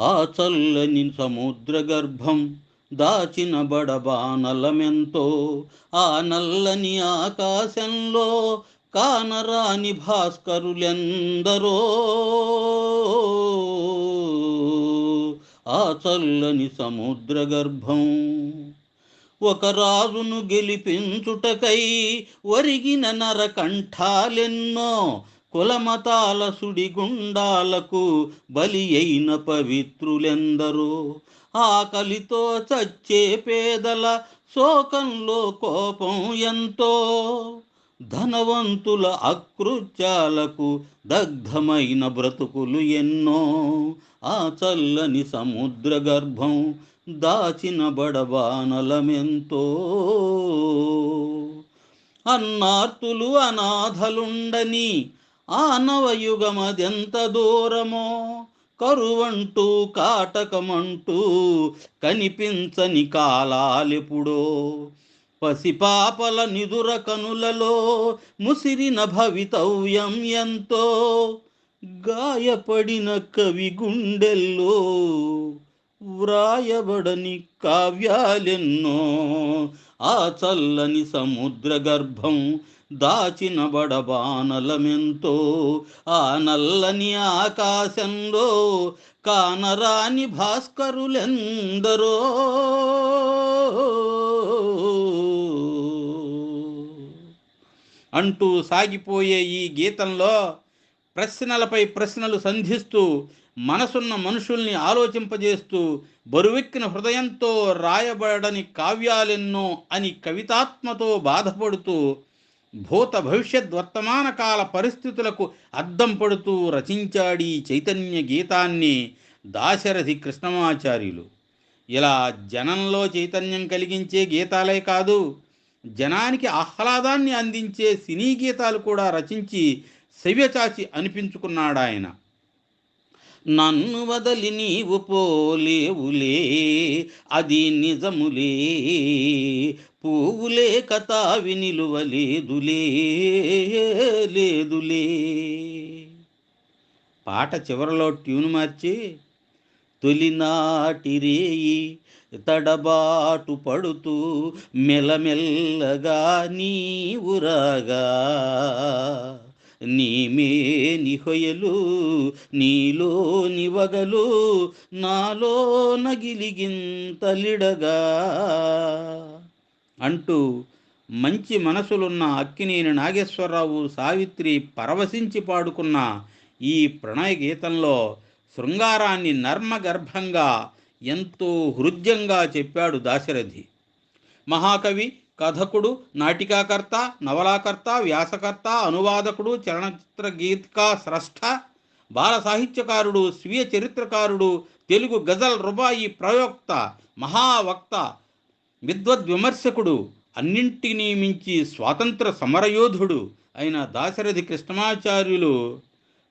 ఆ చల్లని సముద్ర గర్భం దాచిన బడబానలమెంతో ఆ నల్లని ఆకాశంలో కానరాని భాస్కరులెందరో. ఆ చల్లని సముద్ర గర్భం ఒక రాజును గెలిపించుటకై ఒరిగిన నరకంఠాలెన్నో కులమతాల సుడిగుండాలకు బలి అయిన పవిత్రులెందరో. ఆకలితో చచ్చే పేదల శోకంలో కోపం ఎంతో. ధనవంతుల అకృత్యాలకు దగ్ధమైన బ్రతుకులు ఎన్నో. ఆ చల్లని సముద్ర గర్భం దాచిన బడబానలమెంతో. అన్నార్తులు అనాథలుండని ఆనవయుగమదెంత దూరమో కరువంటూ కాటకమంటూ కనిపించని కాలాలెప్పుడో. పసిపాపల నిదుర కనులలో ముసిరిన భవితవ్యం ఎంతో. గాయపడిన కవి గుండెల్లో వ్రాయబడని కావ్యాలెన్నో. ఆ చల్లని సముద్ర గర్భం దాచిన బడబానలమెంతో ఆ నల్లని ఆకాశంలో కానరాని భాస్కరులెందరో. అంటూ సాగిపోయే ఈ గీతంలో ప్రశ్నలపై ప్రశ్నలు సంధిస్తూ మనసున్న మనుషుల్ని ఆలోచింపజేస్తూ బరువెక్కిన హృదయంతో రాయబడని కావ్యాలెన్నో అని కవితాత్మతో బాధపడుతూ భూత భవిష్యత్ వర్తమాన కాల పరిస్థితులకు అద్దం పడుతూ రచించాడి చైతన్య గీతాన్ని దాశరథి కృష్ణమాచార్యులు. ఇలా జనంలో చైతన్యం కలిగించే గీతాలే కాదు జనానికి ఆహ్లాదాన్ని అందించే సినీ గీతాలు కూడా రచించి శవ్యచాచి అనిపించుకున్నాడాయన. నన్ను వదలి నీవు పోలేవులే అది నిజములే. పువ్వులే కథావి నిలువలేదులే లేదులే. పాట చివరలో ట్యూన్ మార్చి తొలినాటి రేయి తడబాటు పడుతూ మెల్లమెల్లగా నీవురాగా నీమే నిహయలు నీలో నివగలు నాలో నగిలిగింతలిడగా. అంటూ మంచి మనసులున్న అక్కినేని నాగేశ్వరరావు సావిత్రి పరవశించి పాడుకున్న ఈ ప్రణయ గీతంలో శృంగారాన్ని నర్మగర్భంగా ఎంతో హృద్యంగా చెప్పాడు దాశరథి. మహాకవి కథకుడు నాటికాకర్త నవలాకర్త వ్యాసకర్త అనువాదకుడు చలనచిత్ర గీతికా స్రష్ట బాల సాహిత్యకారుడు స్వీయ చరిత్రకారుడు తెలుగు గజల్ రుబాయి ప్రయోక్త మహావక్త విద్వద్విమర్శకుడు అన్నింటినీ మించి స్వాతంత్ర సమరయోధుడు అయిన దాశరథి కృష్ణమాచార్యులు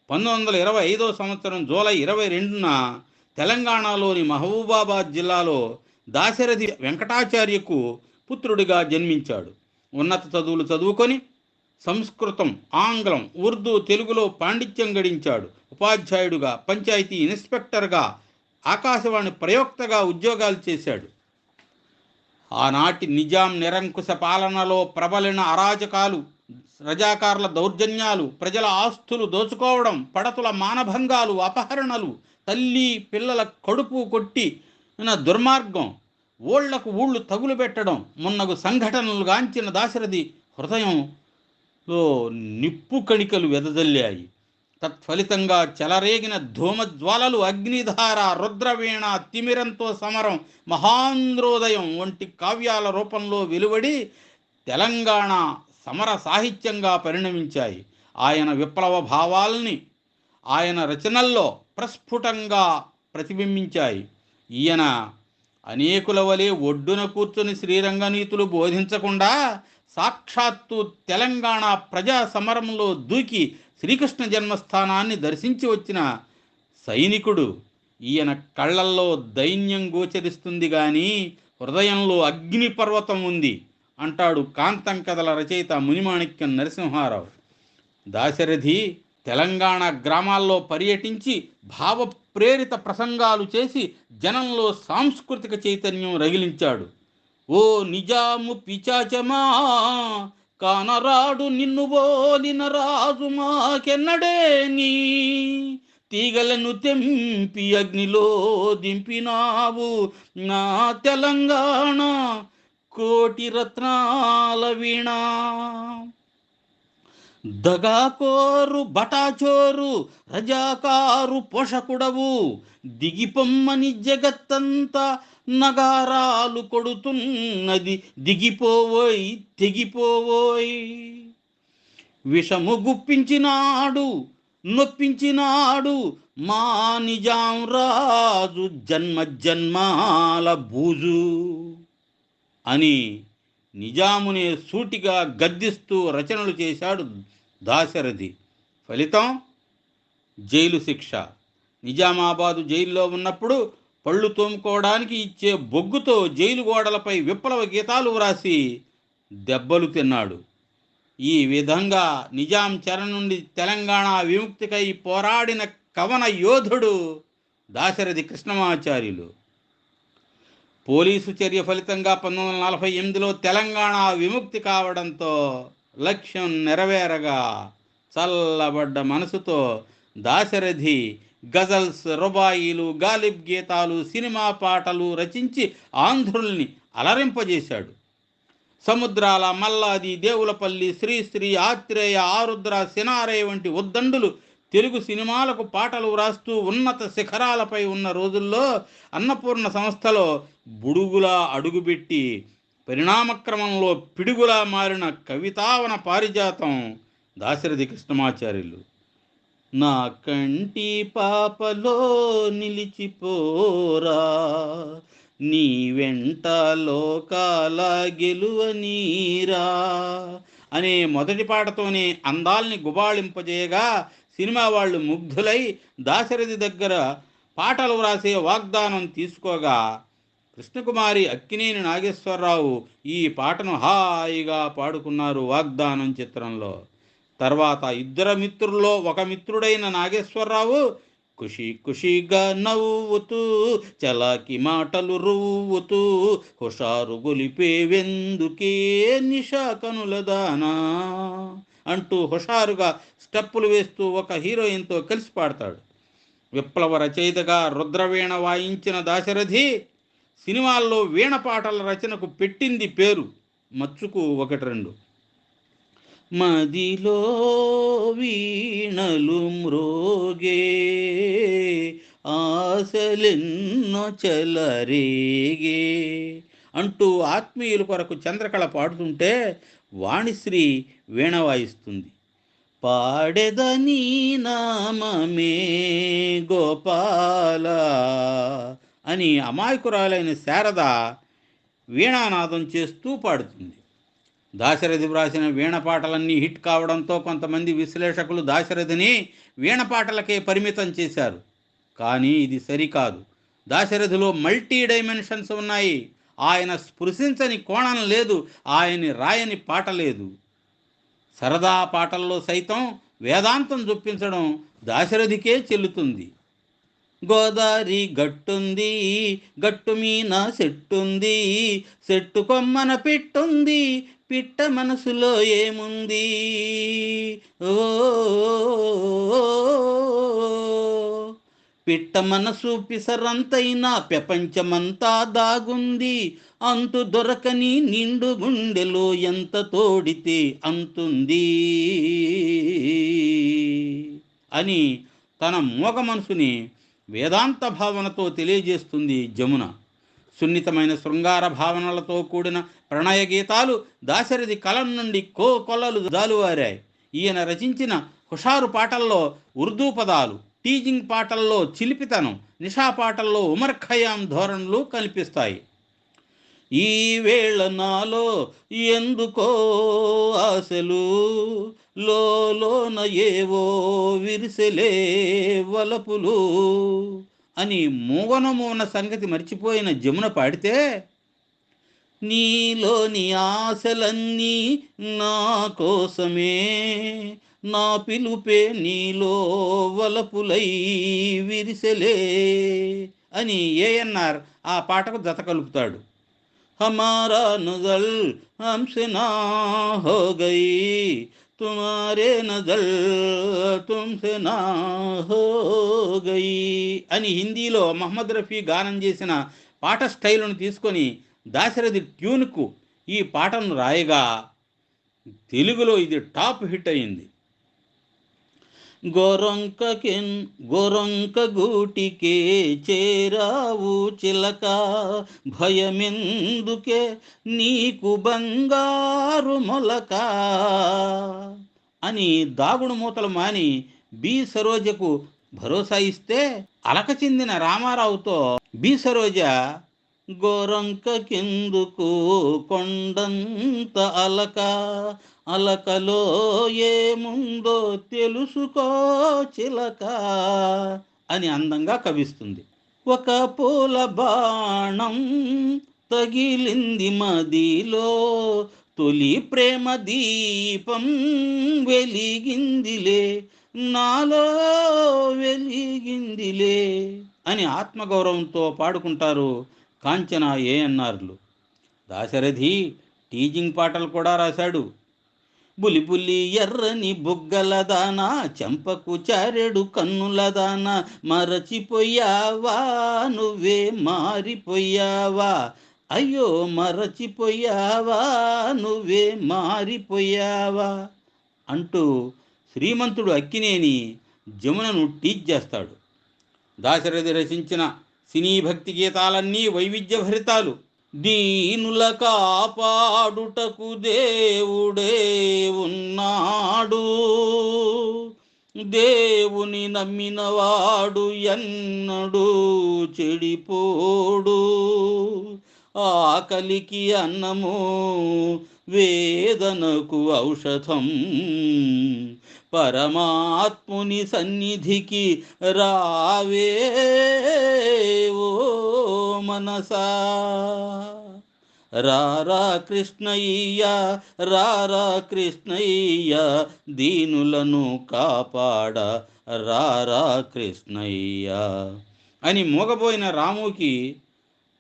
పంతొమ్మిది వందల ఇరవై ఐదో సంవత్సరం జూలై ఇరవై రెండున తెలంగాణలోని మహబూబాబాద్ జిల్లాలో దాశరథి వెంకటాచార్యకు పుత్రుడిగా జన్మించాడు. ఉన్నత చదువులు చదువుకొని సంస్కృతం ఆంగ్లం ఉర్దూ తెలుగులో పాండిత్యం గడించాడు. ఉపాధ్యాయుడుగా పంచాయతీ ఇన్స్పెక్టర్గా ఆకాశవాణి ప్రయోక్తగా ఉద్యోగాలు చేశాడు. ఆనాటి నిజాం నిరంకుశ పాలనలో ప్రబలిన అరాచకాలు రజాకారుల దౌర్జన్యాలు ప్రజల ఆస్తులు దోచుకోవడం పడతుల మానభంగాలు అపహరణలు తల్లి పిల్లల కడుపు కొట్టి దుర్మార్గం ఓళ్ళకు ఊళ్ళు తగులు పెట్టడం మున్నగు సంఘటనలు గాంచిన దాశరథి హృదయంలో నిప్పు కణికలు వెదజల్లాయి. తత్ఫలితంగా చెలరేగిన ధూమజ్వాలలు అగ్నిధార రుద్రవీణ తిమిరంతో సమరం మహాంధ్రోదయం వంటి కావ్యాల రూపంలో వెలువడి తెలంగాణ సమర సాహిత్యంగా పరిణమించాయి. ఆయన విప్లవ భావాల్ని ఆయన రచనల్లో ప్రస్ఫుటంగా ప్రతిబింబించాయి. ఈయన అనేకుల వలె ఒడ్డున కూర్చొని శ్రీరంగనీతులు బోధించకుండా సాక్షాత్తు తెలంగాణ ప్రజా సమరంలో దూకి శ్రీకృష్ణ జన్మస్థానాన్ని దర్శించి వచ్చిన సైనికుడు ఈయన కళ్ళల్లో దైన్యం గోచరిస్తుంది కానీ హృదయంలో అగ్నిపర్వతం ఉంది అంటాడు కాంతం కథల రచయిత మునిమాణిక్యం నరసింహారావు. దాశరథి తెలంగాణ గ్రామాల్లో పర్యటించి భావ ప్రేరిత ప్రసంగాలు చేసి జనంలో సాంస్కృతిక చైతన్యం రగిలించాడు. ఓ నిజాము పిచాచమా కానరాడు నిన్ను బోలిన రాజు మాకెన్నడేని తీగలను తెంపి అగ్నిలో దింపినావు నా తెలంగాణ కోటి రత్నాల వీణా. దగాకోరు బటాచోరు రజాకారు పోషకుడవు. దిగిపొమ్మని జగత్తంతా నగారాలు కొడుతున్నది. దిగిపోవోయ్ తెగిపోవోయ్. విషము గుప్పించినాడు నొప్పించినాడు. మా నిజాం రాజు జన్మ జన్మాల బూజు అని నిజామునే సూటిగా గద్దిస్తూ రచనలు చేశాడు దాశరథి. ఫలితం జైలు శిక్ష. నిజామాబాదు జైల్లో ఉన్నప్పుడు పళ్ళు తోముకోవడానికి ఇచ్చే బొగ్గుతో జైలు గోడలపై విప్లవ గీతాలు వ్రాసి దెబ్బలు తిన్నాడు. ఈ విధంగా నిజాం చెర నుండి తెలంగాణ విముక్తికై పోరాడిన కవన యోధుడు దాశరథి కృష్ణమాచార్యులు. పోలీసు చర్య ఫలితంగా పంతొమ్మిది వందల నలభై ఎనిమిదిలో తెలంగాణ విముక్తి కావడంతో లక్ష్యం నెరవేరగా చల్లబడ్డ మనసుతో దాశరథి గజల్స్ రుబాయిలు గాలిబ్ గీతాలు సినిమా పాటలు రచించి ఆంధ్రుల్ని అలరింపజేశాడు. సముద్రాల మల్లాది దేవులపల్లి శ్రీశ్రీ ఆత్రేయ ఆరుద్ర సినారయ్య వంటి ఉద్దండులు తెలుగు సినిమాలకు పాటలు వ్రాస్తూ ఉన్నత శిఖరాలపై ఉన్న రోజుల్లో అన్నపూర్ణ సంస్థలో బుడుగులా అడుగుపెట్టి పరిణామక్రమంలో పిడుగులా మారిన కవితావన పారిజాతం దాశరథి కృష్ణమాచార్యులు. నా కంటి పాపలో నిలిచిపోరా నీ వెంట లోకాల గెలువనీరా అనే మొదటి పాటతోనే అందాల్ని గుబాళింపజేయగా సినిమా వాళ్ళు ముగ్ధులై దాశరథి దగ్గర పాటలు వ్రాసే వాగ్దానం తీసుకోగా కృష్ణకుమారి అక్కినేని నాగేశ్వరరావు ఈ పాటను హాయిగా పాడుకున్నారు వాగ్దానం చిత్రంలో. తర్వాత ఇద్దరు మిత్రుల్లో ఒక మిత్రుడైన నాగేశ్వరరావు ఖుషి ఖుషిగా నవ్వుతూ చలాకి మాటలు రువ్వుతూ హుషారు గొలిపేవెందుకే నిషా కనులదానా అంటూ హుషారుగా స్టెప్పులు వేస్తూ ఒక హీరోయిన్తో కలిసి పాడతాడు. విప్లవ రచయితగా రుద్రవీణ వాయించిన దాశరథి సినిమాల్లో వీణ పాటల రచనకు పెట్టింది పేరు మచ్చుకు ఒకటి రెండు. మదిలో వీణలు మ్రోగే ఆశలెన్నో చలరేగే అంటూ ఆత్మీయుల కొరకు చంద్రకళ పాడుతుంటే వాణిశ్రీ వీణ వాయిస్తుంది. పాడెదని నామమే గోపాల అని అమాయకురాలైన శారద వీణానాదం చేస్తూ పాడుతుంది. దాశరథి వ్రాసిన వీణ పాటలన్నీ హిట్ కావడంతో కొంతమంది విశ్లేషకులు దాశరథిని వీణ పాటలకే పరిమితం చేశారు. కానీ ఇది సరికాదు. దాశరథిలో మల్టీ డైమెన్షన్స్ ఉన్నాయి. ఆయన స్పృశించని కోణం లేదు. ఆయన రాయని పాట లేదు. సరదా పాటల్లో సైతం వేదాంతం చొప్పించడం దాశరథికే చెల్లుతుంది. గోదారి గట్టుంది గట్టు మీన సెట్టుంది సెట్టు కొమ్మన పెట్టుంది పిట్ట మనసులో ఏముంది? ఓ పిట్ట మనసు పిసరంతైనా ప్రపంచమంతా దాగుంది అంతు దొరకని నిండు గుండెలో ఎంత తోడితే అంతుంది. అని తన మూగ మనసుని వేదాంత భావనతో తెలియజేస్తుంది జమున. సున్నితమైన శృంగార భావనలతో కూడిన ప్రణయ గీతాలు దాశరథి కలం నుండి కో కొల్లలు దాలువారాయి ఈయన రచించిన హుషారు పాటల్లో ఉర్దూ పదాలు టీజింగ్ పాటల్లో చిలిపితనం నిషా పాటల్లో ఉమర్ ఖయాం ధోరణులు కనిపిస్తాయి ఈ వేళ నాలో ఎందుకో ఆశలు? లోన ఏవో విరిసెలే వలపులు అని మూగనమూన సంగతి మర్చిపోయిన జమున పాడితే నీలోని ఆశలన్నీ నా కోసమే. నా పిలుపే నీలో వలపులై విరిసెలే అని ఏఎన్ఆర్ ఆ పాటకు జత కలుపుతాడు. हमारा नजर हमसे ना हो गई तुम्हारे నజర్ తుమ్సే నా హో గయి అని హిందీలో మహమ్మద్ రఫీ గానం చేసిన పాట స్టైల్ను తీసుకొని దాశరథి ట్యూన్కు ఈ పాటను రాయగా తెలుగులో ఇది టాప్ హిట్ అయింది గోరొంకకెన్ గొరొంక గూటికే చేరావు చిలక. భయమెందుకే నీకు బంగారు మొలక? అని దాగుడు మూతలు మాని బి సరోజకు భరోసా ఇస్తే అలక చెందిన రామారావుతో బి సరోజ గోరంక కిందుకు కొండంత అలక? అలకలో ఏముందో తెలుసుకో చిలక అని అందంగా కవిస్తుంది. ఒక పూల బాణం తగిలింది మదిలో తొలి ప్రేమ దీపం వెలిగిందిలే నాలో వెలిగిందిలే అని ఆత్మగౌరవంతో పాడుకుంటారు కాంచన ఏఎన్ఆర్లు దాశరథి టీజింగ్ పాటలు కూడా రాశాడు. బులి బులి ఎర్రని బుగ్గల దానా చెంపకు చారెడు కన్నుల దానా మరచిపోయావా నువ్వే మారిపోయావా? అయ్యో మరచిపోయావా నువ్వే మారిపోయావా? అంటూ శ్రీమంతుడు అక్కినేని జమునను టీచ్ చేస్తాడు. దాశరథి రచించిన సినీ భక్తి గీతాలన్నీ వైవిధ్యభరితాలు. దీనుల కాపాడుటకు దేవుడే ఉన్నాడు. దేవుని నమ్మినవాడు ఎన్నడు చెడిపోడు. ఆకలికి అన్నము వేదనకు ఔషధం. పరమాత్ముని సన్నిధికి రావే. మనసా? రారా కృష్ణయ్య రారా కృష్ణయ్య దీనులను కాపాడ రారా కృష్ణయ్య. అని మూగబోయిన రాముకి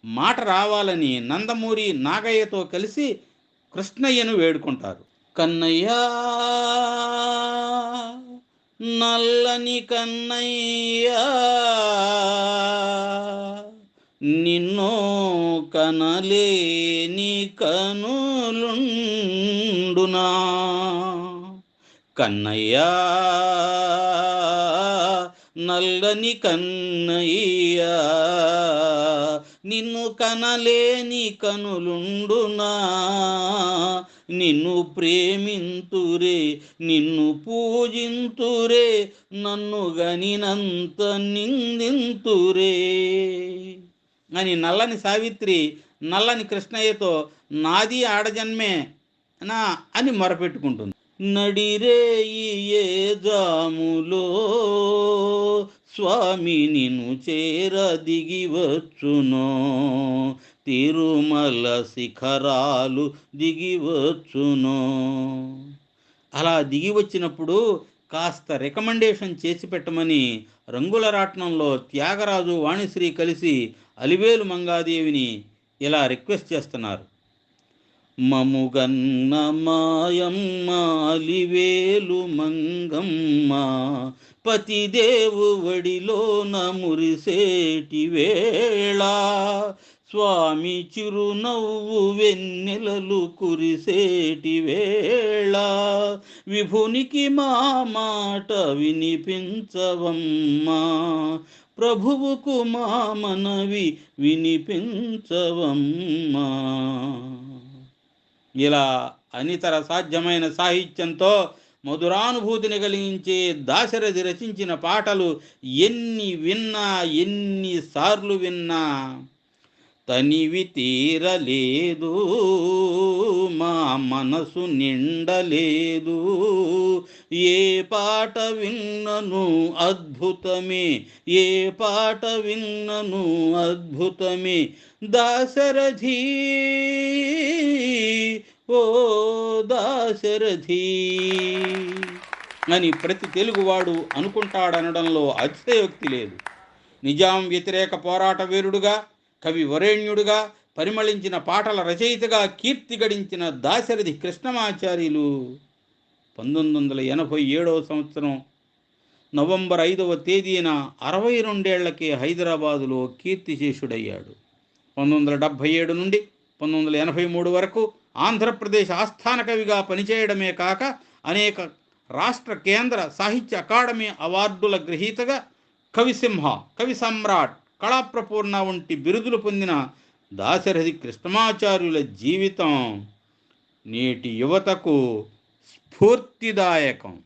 మాట రావాలని నందమూరి నాగయ్యతో కలిసి కృష్ణయ్యను వేడుకుంటారు. కన్నయ్యా నల్లని కన్నయ్యా నిన్నో కనలేని కనులుండునా? కన్నయ్యా నల్లని కన్నయ్యా నిన్ను కనలేని కనులుండునా? నిన్ను ప్రేమింతురే నిన్ను పూజింతురే నన్ను గనినంత నిందింతురే. అని నల్లని సావిత్రి నల్లని కృష్ణయ్యతో నాది ఆడజన్మే నా అని మొరపెట్టుకుంటుంది. నడిరే ఏ జాములో స్వామి నిన్ను చేర దిగివచ్చునో తిరుమల శిఖరాలు దిగివచ్చునో. అలా దిగి వచ్చినప్పుడు కాస్త రికమెండేషన్ చేసి పెట్టమని రంగుల రాట్నంలో త్యాగరాజు వాణిశ్రీ కలిసి అలివేలు మంగాదేవిని ఇలా రిక్వెస్ట్ చేస్తున్నారు. మముగన్న మాయమ్మ అలివేలు మంగమ్మ పతిదేవు వడిలో మురిసేటి వేళ స్వామి చిరునవ్వు వెన్నెలలు కురిసేటి వేళ. విభునికి మా మాట వినిపించవమ్మా. ప్రభువుకు మా మనవి వినిపించవమ్మా. ఇలా అనితర సాధ్యమైన సాహిత్యంతో మధురానుభూతిని కలిగించే దాశరథి రచించిన పాటలు ఎన్ని విన్నా ఎన్నిసార్లు విన్నా తనివి తీరలేదు మా మనసు నిండలేదు. ఏ పాట విన్నను అద్భుతమే ఏ పాట విన్నను అద్భుతమే. దాశరథీ ఓ దాశరథీ అని ప్రతి తెలుగువాడు అనుకుంటాడనడంలో అతిశయోక్తి లేదు. నిజాం వ్యతిరేక పోరాట వీరుడుగా కవి వరేణ్యుడుగా పరిమళించిన పాటల రచయితగా కీర్తి గడించిన దాశరథి కృష్ణమాచార్యులు. పంతొమ్మిది వందల ఎనభై ఏడవ సంవత్సరం నవంబర్ ఐదవ తేదీన అరవై రెండేళ్ళకే హైదరాబాదులో కీర్తిశేషుడయ్యాడు. పంతొమ్మిది వందల డెబ్భై ఏడు నుండి పంతొమ్మిది వందల ఎనభై మూడు వరకు ఆంధ్రప్రదేశ్ ఆస్థాన కవిగా పనిచేయడమే కాక అనేక రాష్ట్ర కేంద్ర సాహిత్య అకాడమీ అవార్డుల గ్రహీతగా కవిసింహ కవి సమ్రాట్ కళాప్రపూర్ణ వంటి బిరుదులు పొందిన దాశరథి కృష్ణమాచార్యుల జీవితం నేటి యువతకు స్ఫూర్తిదాయకం.